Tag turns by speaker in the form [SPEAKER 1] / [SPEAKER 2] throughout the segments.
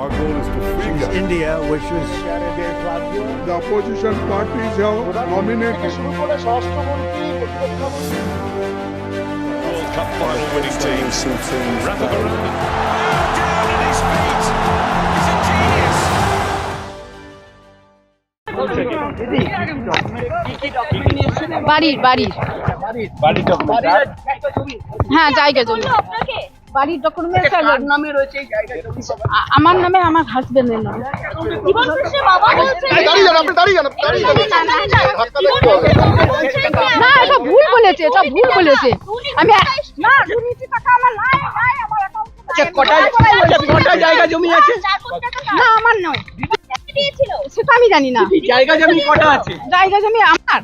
[SPEAKER 1] Our goal is to free Kashmir.
[SPEAKER 2] India, which was
[SPEAKER 1] The opposition parties have nominated
[SPEAKER 3] World Cup final winning teams. Rafa Varane. Oh, down at his feet. He's a genius.
[SPEAKER 4] বাড়ির বাড়ির হ্যাঁ জায়গা জমি বাড়ির document নামে রয়েছে আমার নামে আমার হাজবেন্ডের নামে। না এটা ভুল বলেছে এটা ভুল বলেছে। আমি না দুর্নীতি টাকা আমার নাই নাই আমার অ্যাকাউন্টে
[SPEAKER 5] কটা জায়গা জমি আছে?
[SPEAKER 4] না আমার নয়। সেটা আমি জানি না।
[SPEAKER 5] জায়গা জমি কটা আছে?
[SPEAKER 4] জায়গা জমি আমার।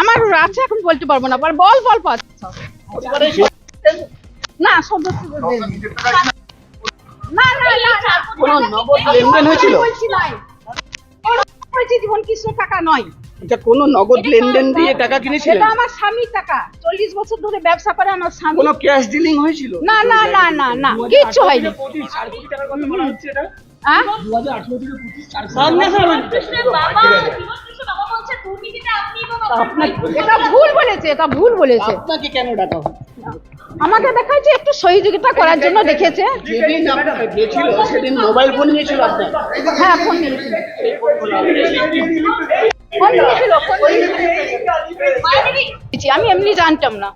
[SPEAKER 4] আমার আছে এখন বলতে পারব না বল বল পাচ্ছ না দেয়নি। না না না
[SPEAKER 5] কোনো নগদ লেনদেন হয়েছিল
[SPEAKER 4] জীবন কৃষ্ণ টাকা নয়
[SPEAKER 5] আচ্ছা কোনো নগদ লেনদেন দিয়ে টাকা কিনেছিলেন
[SPEAKER 4] সেটা আমার স্বামীর টাকা চল্লিশ বছর ধরে ব্যবসা করে আমার স্বামী
[SPEAKER 5] কোনো ক্যাশ ডিলিং হয়েছিল
[SPEAKER 4] না না না না না কিচ্ছু হয়নি
[SPEAKER 5] চার কোটি টাকার কথা বলা হচ্ছে এটা
[SPEAKER 4] হ্যাঁ? এটা এটা
[SPEAKER 5] আপনাকে কেন ডাকা
[SPEAKER 4] আমাকে দেখাচ্ছে একটু সহযোগিতা করার জন্য দেখেছে।
[SPEAKER 5] যেদিন আপনারা গেছিল সেদিন মোবাইল ফোন নিয়েছিল আপনার?
[SPEAKER 4] হ্যাঁ ফোন নিয়েছিল। ফোন নিয়েছিল ফোন নিয়েছিল। আমি এমনি জানতাম না।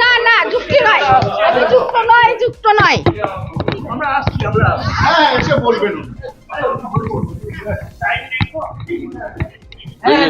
[SPEAKER 4] না না যুক্তি নয়। আমি যুক্ত নয় যুক্ত নয়।
[SPEAKER 5] হ্যাঁ